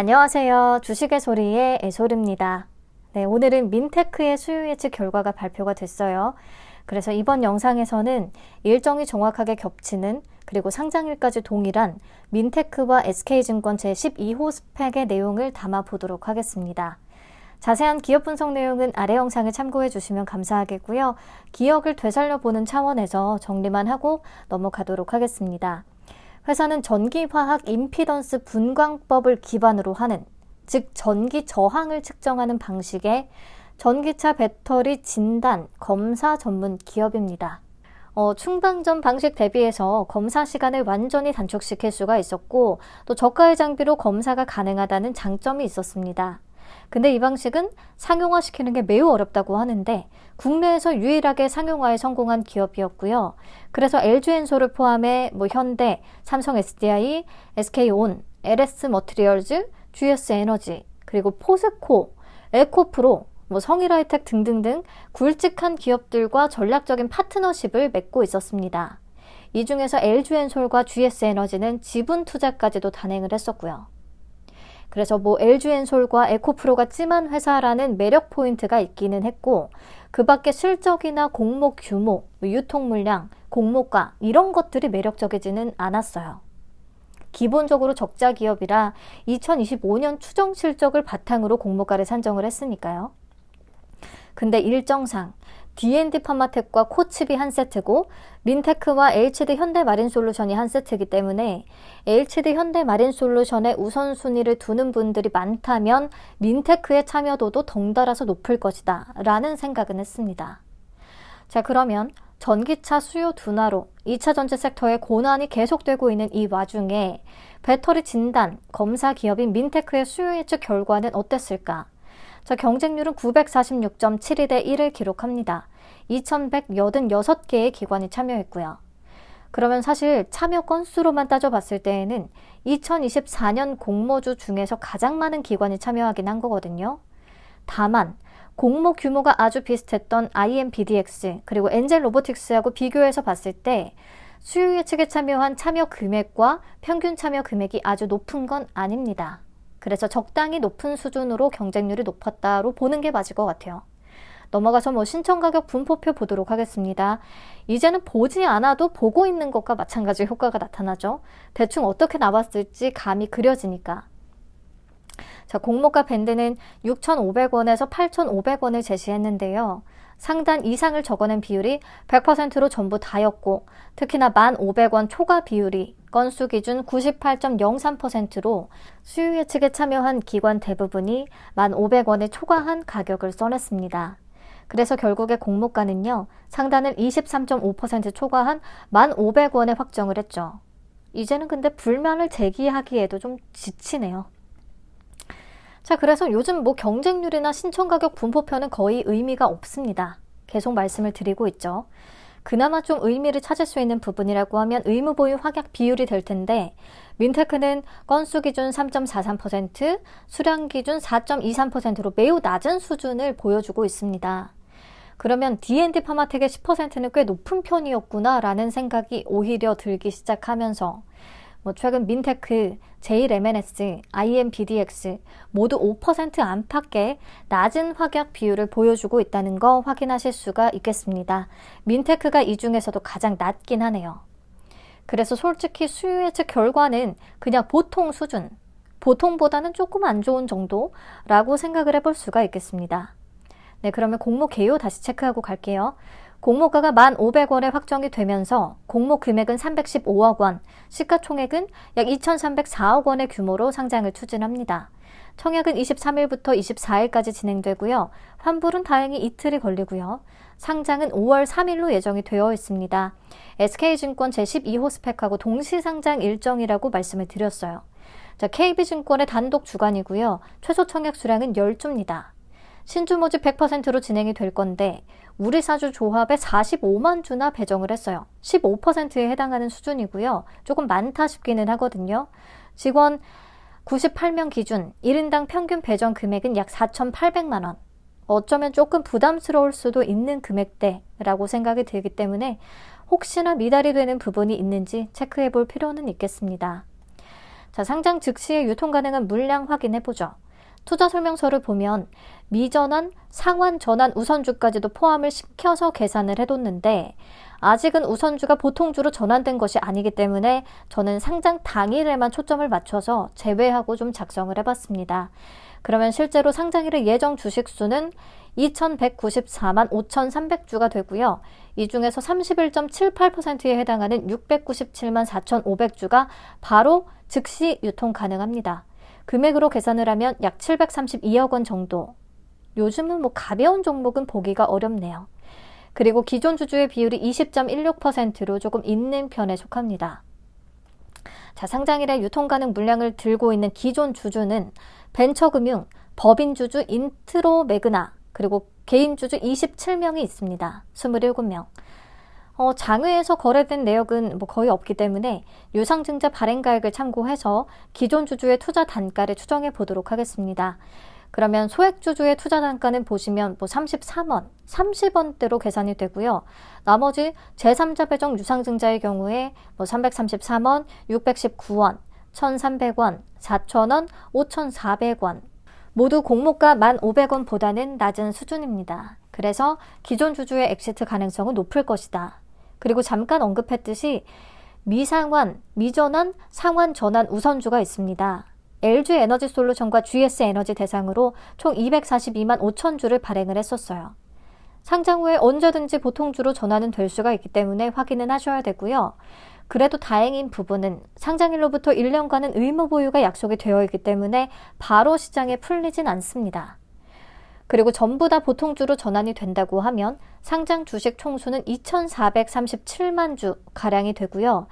안녕하세요. 주식의 소리의 애소리입니다. 네, 오늘은 민테크의 수요 예측 결과가 발표가 됐어요. 그래서 이번 영상에서는 일정이 정확하게 겹치는 그리고 상장일까지 동일한 민테크와 SK증권 제12호 스펙의 내용을 담아 보도록 하겠습니다. 자세한 기업 분석 내용은 아래 영상을 참고해 주시면 감사하겠고요. 기억을 되살려 보는 차원에서 정리만 하고 넘어가도록 하겠습니다. 회사는 전기화학 임피던스 분광법을 기반으로 하는 즉 전기 저항을 측정하는 방식의 전기차 배터리 진단 검사 전문 기업입니다. 어, 충방전 방식 대비해서 검사 시간을 완전히 단축시킬 수가 있었고 또 저가의 장비로 검사가 가능하다는 장점이 있었습니다. 근데 이 방식은 상용화시키는 게 매우 어렵다고 하는데 국내에서 유일하게 상용화에 성공한 기업이었고요. 그래서 LG엔솔을 포함해 뭐 현대, 삼성 SDI, SK온, LS 머티리얼즈, GS 에너지, 그리고 포스코, 에코프로, 뭐 성일하이텍 등등등 굵직한 기업들과 전략적인 파트너십을 맺고 있었습니다. 이 중에서 LG엔솔과 GS에너지는 지분 투자까지도 단행을 했었고요. 그래서 뭐 LG엔솔과 에코프로가 찜한 회사라는 매력 포인트가 있기는 했고 그 밖에 실적이나 공모 규모, 뭐 유통 물량, 공모가 이런 것들이 매력적이지는 않았어요. 기본적으로 적자 기업이라 2025년 추정 실적을 바탕으로 공모가를 산정을 했으니까요. 근데 일정상 D&D 파마텍과 코칩이 한 세트고 민테크와 HD 현대 마린 솔루션이 한 세트이기 때문에 HD 현대 마린 솔루션의 우선순위를 두는 분들이 많다면 민테크의 참여도도 덩달아서 높을 것이다 라는 생각은 했습니다. 자 그러면 전기차 수요 둔화로 2차 전지 섹터의 고난이 계속되고 있는 이 와중에 배터리 진단 검사 기업인 민테크의 수요 예측 결과는 어땠을까? 자, 경쟁률은 946.72 대 1을 기록합니다. 2186개의 기관이 참여했고요. 그러면 사실 참여 건수로만 따져봤을 때에는 2024년 공모주 중에서 가장 많은 기관이 참여하긴 한 거거든요. 다만 공모 규모가 아주 비슷했던 IMBDX 그리고 엔젤 로보틱스하고 비교해서 봤을 때 수요 예측에 참여한 참여 금액과 평균 참여 금액이 아주 높은 건 아닙니다. 그래서 적당히 높은 수준으로 경쟁률이 높았다로 보는 게 맞을 것 같아요. 넘어가서 뭐 신청 가격 분포표 보도록 하겠습니다. 이제는 보지 않아도 보고 있는 것과 마찬가지 효과가 나타나죠. 대충 어떻게 나왔을지 감이 그려지니까. 자, 공모가 밴드는 6,500원에서 8,500원을 제시했는데요. 상단 이상을 적어낸 비율이 100%로 전부 다였고, 특히나 1,500원 초과 비율이 건수 기준 98.03%로 수요 예측에 참여한 기관 대부분이 1,500원에 초과한 가격을 써냈습니다. 그래서 결국에 공모가는요, 상단을 23.5% 초과한 1,500원에 확정을 했죠. 이제는 근데 불만을 제기하기에도 좀 지치네요. 자, 그래서 요즘 뭐 경쟁률이나 신청 가격 분포표는 거의 의미가 없습니다. 계속 말씀을 드리고 있죠. 그나마 좀 의미를 찾을 수 있는 부분이라고 하면 의무 보유 확약 비율이 될 텐데 민테크는 건수 기준 3.43%, 수량 기준 4.23%로 매우 낮은 수준을 보여주고 있습니다. 그러면 D&D 파마텍의 10%는 꽤 높은 편이었구나라는 생각이 오히려 들기 시작하면서 뭐 최근 민테크, JMNS, IMBDX 모두 5% 안팎의 낮은 확약 비율을 보여주고 있다는 거 확인하실 수가 있겠습니다. 민테크가 이 중에서도 가장 낮긴 하네요. 그래서 솔직히 수요 예측 결과는 그냥 보통 수준, 보통보다는 조금 안 좋은 정도라고 생각을 해볼 수가 있겠습니다. 네, 그러면 공모 개요 다시 체크하고 갈게요. 공모가가 1,500원에 확정이 되면서 공모 금액은 315억 원, 시가총액은 약 2,304억 원의 규모로 상장을 추진합니다. 청약은 23일부터 24일까지 진행되고요. 환불은 다행히 이틀이 걸리고요. 상장은 5월 3일로 예정이 되어 있습니다. SK증권 제12호 스펙하고 동시 상장 일정이라고 말씀을 드렸어요. 자, KB증권의 단독 주관이고요. 최소 청약 수량은 10주입니다. 신주 모집 100%로 진행이 될 건데 우리 사주 조합에 45만 주나 배정을 했어요. 15%에 해당하는 수준이고요. 조금 많다 싶기는 하거든요. 직원 98명 기준 1인당 평균 배정 금액은 약 4,800만 원. 어쩌면 조금 부담스러울 수도 있는 금액대라고 생각이 들기 때문에 혹시나 미달이 되는 부분이 있는지 체크해 볼 필요는 있겠습니다. 자, 상장 즉시에 유통 가능한 물량 확인해 보죠. 투자 설명서를 보면 미전환, 상환, 전환, 우선주까지도 포함을 시켜서 계산을 해뒀는데 아직은 우선주가 보통주로 전환된 것이 아니기 때문에 저는 상장 당일에만 초점을 맞춰서 제외하고 좀 작성을 해봤습니다. 그러면 실제로 상장일의 예정 주식 수는 2,194만 5,300주가 되고요. 이 중에서 31.78%에 해당하는 697만 4,500주가 바로 즉시 유통 가능합니다. 금액으로 계산을 하면 약 732억 원 정도. 요즘은 뭐 가벼운 종목은 보기가 어렵네요. 그리고 기존 주주의 비율이 20.16%로 조금 있는 편에 속합니다. 자, 상장일에 유통 가능 물량을 들고 있는 기존 주주는 벤처금융, 법인주주 인트로 매그나, 그리고 개인주주 27명이 있습니다. 27명. 어, 장외에서 거래된 내역은 뭐 거의 없기 때문에 유상증자 발행가액을 참고해서 기존 주주의 투자 단가를 추정해 보도록 하겠습니다. 그러면 소액주주의 투자 단가는 보시면 뭐 33원, 30원대로 계산이 되고요. 나머지 제3자 배정 유상증자의 경우에 뭐 333원, 619원, 1,300원, 4,000원, 5,400원. 모두 공모가 1,500원보다는 낮은 수준입니다. 그래서 기존 주주의 엑시트 가능성은 높을 것이다. 그리고 잠깐 언급했듯이 미상환, 미전환, 상환 전환 우선주가 있습니다. LG 에너지 솔루션과 GS 에너지 대상으로 총 242만 5천 주를 발행을 했었어요. 상장 후에 언제든지 보통주로 전환은 될 수가 있기 때문에 확인은 하셔야 되고요. 그래도 다행인 부분은 상장일로부터 1년간은 의무 보유가 약속이 되어 있기 때문에 바로 시장에 풀리진 않습니다. 그리고 전부 다 보통주로 전환이 된다고 하면 상장 주식 총수는 2,437만 주 가량이 되고요.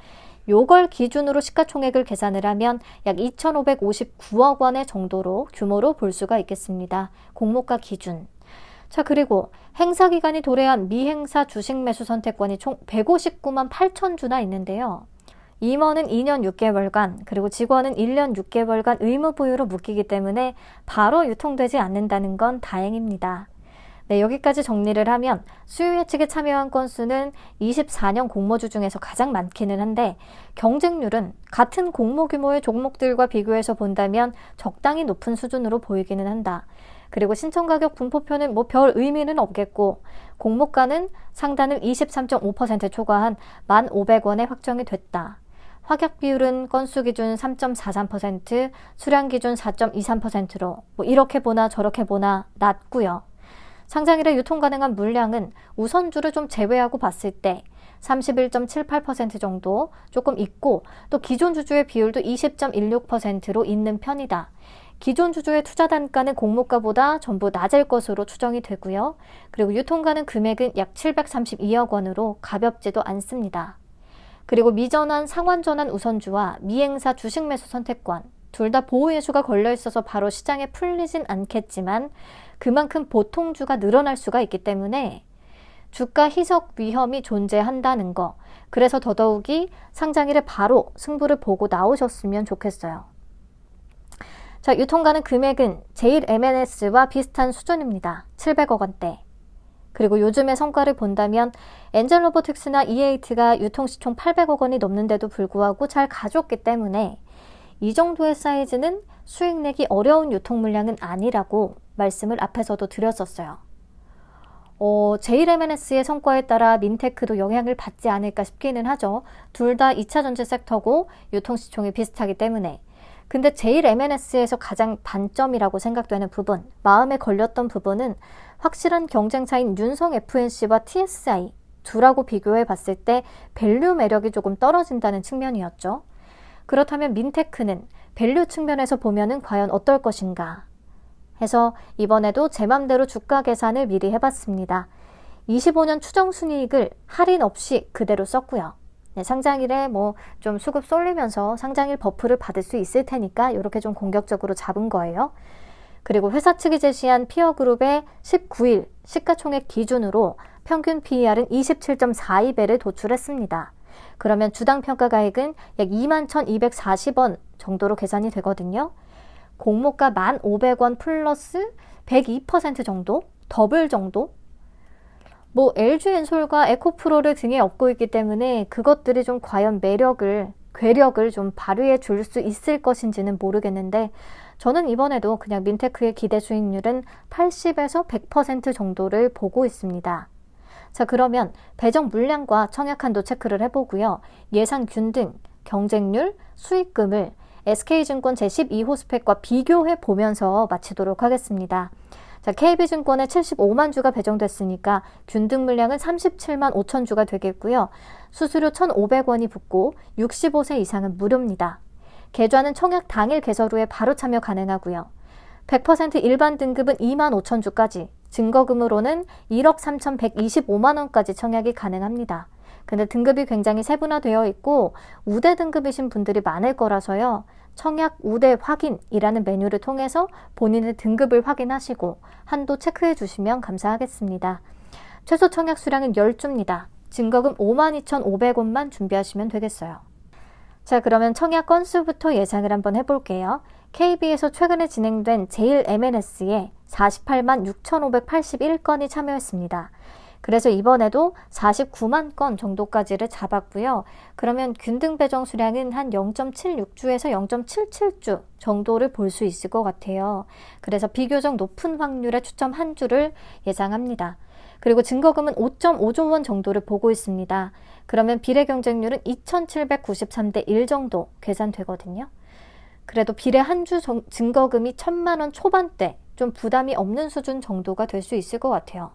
요걸 기준으로 시가총액을 계산을 하면 약 2,559억 원의 정도로 규모로 볼 수가 있겠습니다. 공모가 기준. 자, 그리고 행사 기간이 도래한 미행사 주식 매수 선택권이 총 159만 8천 주나 있는데요. 임원은 2년 6개월간, 그리고 직원은 1년 6개월간 의무 보유로 묶이기 때문에 바로 유통되지 않는다는 건 다행입니다. 네, 여기까지 정리를 하면 수요 예측에 참여한 건수는 24년 공모주 중에서 가장 많기는 한데 경쟁률은 같은 공모 규모의 종목들과 비교해서 본다면 적당히 높은 수준으로 보이기는 한다. 그리고 신청 가격 분포표는 뭐 별 의미는 없겠고 공모가는 상단을 23.5% 초과한 1,500원에 확정이 됐다. 확약 비율은 건수 기준 3.43%, 수량 기준 4.23%로 뭐 이렇게 보나 저렇게 보나 낮고요. 상장일에 유통 가능한 물량은 우선주를 좀 제외하고 봤을 때 31.78% 정도 조금 있고 또 기존 주주의 비율도 20.16%로 있는 편이다. 기존 주주의 투자 단가는 공모가보다 전부 낮을 것으로 추정이 되고요. 그리고 유통 가능 금액은 약 732억 원으로 가볍지도 않습니다. 그리고 미전환, 상환전환 우선주와 미행사 주식 매수 선택권 둘 다 보호 예수가 걸려 있어서 바로 시장에 풀리진 않겠지만 그만큼 보통주가 늘어날 수가 있기 때문에 주가 희석 위험이 존재한다는 거. 그래서 더더욱이 상장일에 바로 승부를 보고 나오셨으면 좋겠어요. 자, 유통가는 금액은 제일 MNS와 비슷한 수준입니다. 700억 원대. 그리고 요즘의 성과를 본다면 엔젤 로보틱스나 E8가 유통 시 총 800억 원이 넘는데도 불구하고 잘 가졌기 때문에 이 정도의 사이즈는 수익 내기 어려운 유통 물량은 아니라고 말씀을 앞에서도 드렸었어요. 어, JMNS의 성과에 따라 민테크도 영향을 받지 않을까 싶기는 하죠. 둘 다 2차 전지 섹터고 유통 시총이 비슷하기 때문에. 근데 JMNS에서 가장 단점이라고 생각되는 부분, 마음에 걸렸던 부분은 확실한 경쟁사인 윤성 FNC와 TSI 둘하고 비교해 봤을 때 밸류 매력이 조금 떨어진다는 측면이었죠. 그렇다면 민테크는 밸류 측면에서 보면은 과연 어떨 것인가 해서 이번에도 제 맘대로 주가 계산을 미리 해봤습니다. 25년 추정 순이익을 할인 없이 그대로 썼고요. 네, 상장일에 뭐 좀 수급 쏠리면서 상장일 버프를 받을 수 있을 테니까 이렇게 좀 공격적으로 잡은 거예요. 그리고 회사 측이 제시한 피어 그룹의 19일 시가총액 기준으로 평균 PER은 27.42배를 도출했습니다. 그러면 주당 평가 가액은 약 21,240원 정도로 계산이 되거든요. 공모가 1,500원 플러스 102% 정도? 더블 정도? 뭐 LG 엔솔과 에코프로를 등에 업고 있기 때문에 그것들이 좀 과연 매력을 괴력을 좀 발휘해 줄 수 있을 것인지는 모르겠는데 저는 이번에도 그냥 민테크의 기대 수익률은 80에서 100% 정도를 보고 있습니다. 자, 그러면 배정 물량과 청약 한도 체크를 해보고요. 예상 균 등, 경쟁률, 수익금을 SK증권 제12호 스펙과 비교해 보면서 마치도록 하겠습니다. 자, KB증권에 75만 주가 배정됐으니까 균등 물량은 37만 5천 주가 되겠고요. 수수료 1,500원이 붙고 65세 이상은 무료입니다. 계좌는 청약 당일 개설 후에 바로 참여 가능하고요. 100% 일반 등급은 2만 5천 주까지, 증거금으로는 1억 3,125만 원까지 청약이 가능합니다. 근데 등급이 굉장히 세분화되어 있고 우대 등급이신 분들이 많을 거라서요. 청약 우대 확인이라는 메뉴를 통해서 본인의 등급을 확인하시고 한도 체크해 주시면 감사하겠습니다. 최소 청약 수량은 10주입니다. 증거금 52,500원만 준비하시면 되겠어요. 자, 그러면 청약 건수부터 예상을 한번 해볼게요. KB에서 최근에 진행된 제일 MNS에 48만 6,581건이 참여했습니다. 그래서 이번에도 49만 건 정도까지를 잡았고요. 그러면 균등 배정 수량은 한 0.76주에서 0.77주 정도를 볼 수 있을 것 같아요. 그래서 비교적 높은 확률의 추첨 한 주를 예상합니다. 그리고 증거금은 5.5조 원 정도를 보고 있습니다. 그러면 비례 경쟁률은 2,793대 1 정도 계산되거든요. 그래도 비례 한 주 증거금이 1천만 원 초반대 좀 부담이 없는 수준 정도가 될 수 있을 것 같아요.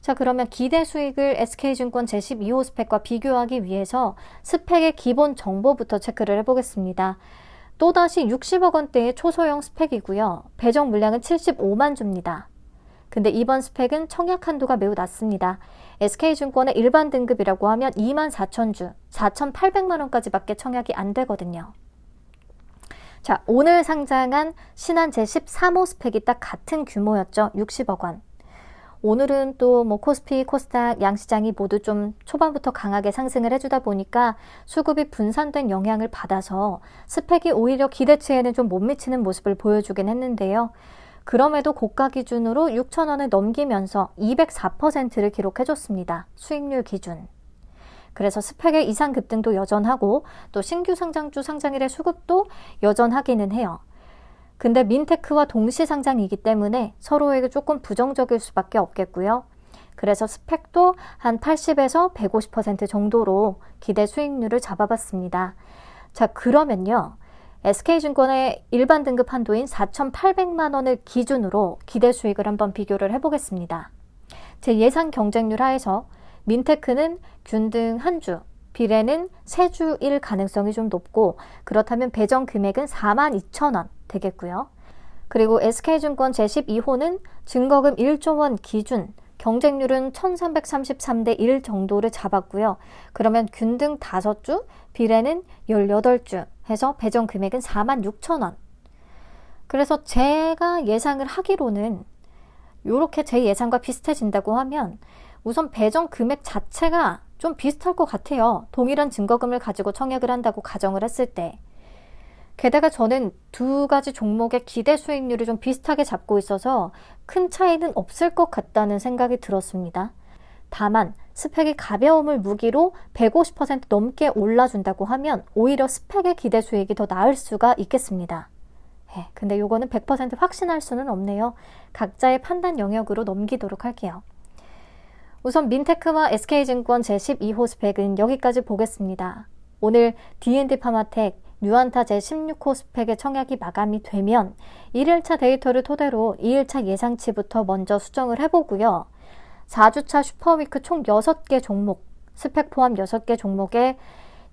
자, 그러면 기대 수익을 SK증권 제12호 스펙과 비교하기 위해서 스펙의 기본 정보부터 체크를 해보겠습니다. 또다시 60억 원대의 초소형 스펙이고요. 배정 물량은 75만 주입니다. 근데 이번 스펙은 청약 한도가 매우 낮습니다. SK증권의 일반 등급이라고 하면 2만 4천 주, 4,800만 원까지밖에 청약이 안 되거든요. 자, 오늘 상장한 신한 제13호 스펙이 딱 같은 규모였죠. 60억 원. 오늘은 또 뭐 코스피, 코스닥, 양시장이 모두 좀 초반부터 강하게 상승을 해주다 보니까 수급이 분산된 영향을 받아서 스펙이 오히려 기대치에는 좀 못 미치는 모습을 보여주긴 했는데요. 그럼에도 고가 기준으로 6천원을 넘기면서 204%를 기록해줬습니다. 수익률 기준. 그래서 스펙의 이상 급등도 여전하고 또 신규 상장주 상장일의 수급도 여전하기는 해요. 근데 민테크와 동시 상장이기 때문에 서로에게 조금 부정적일 수밖에 없겠고요. 그래서 스펙도 한 80에서 150% 정도로 기대 수익률을 잡아봤습니다. 자, 그러면요. SK증권의 일반 등급 한도인 4,800만 원을 기준으로 기대 수익을 한번 비교를 해보겠습니다. 제 예상 경쟁률 하에서 민테크는 균등 한 주, 비례는 세 주일 가능성이 좀 높고 그렇다면 배정 금액은 4만 2천 원 되겠고요. 그리고 SK증권 제12호는 증거금 1조 원 기준 경쟁률은 1333대 1 정도를 잡았고요. 그러면 균등 5주, 비례는 18주 해서 배정 금액은 4만 6천 원. 그래서 제가 예상을 하기로는 이렇게 제 예상과 비슷해진다고 하면 우선 배정 금액 자체가 좀 비슷할 것 같아요. 동일한 증거금을 가지고 청약을 한다고 가정을 했을 때. 게다가 저는 두 가지 종목의 기대 수익률을 좀 비슷하게 잡고 있어서 큰 차이는 없을 것 같다는 생각이 들었습니다. 다만 스펙이 가벼움을 무기로 150% 넘게 올라준다고 하면 오히려 스펙의 기대 수익이 더 나을 수가 있겠습니다. 네, 근데 요거는 100% 확신할 수는 없네요. 각자의 판단 영역으로 넘기도록 할게요. 우선 민테크와 SK증권 제12호 스펙은 여기까지 보겠습니다. 오늘 D&D 파마텍 뉴안타 제16호 스펙의 청약이 마감이 되면 1일차 데이터를 토대로 2일차 예상치부터 먼저 수정을 해보고요. 4주차 슈퍼위크 총 6개 종목, 스펙 포함 6개 종목의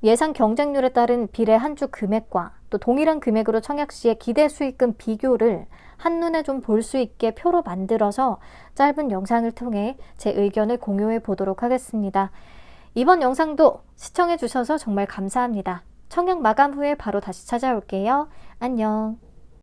예상 경쟁률에 따른 비례 한 주 금액과 또 동일한 금액으로 청약 시의 기대 수익금 비교를 한눈에 좀 볼 수 있게 표로 만들어서 짧은 영상을 통해 제 의견을 공유해 보도록 하겠습니다. 이번 영상도 시청해 주셔서 정말 감사합니다. 청약 마감 후에 바로 다시 찾아올게요. 안녕.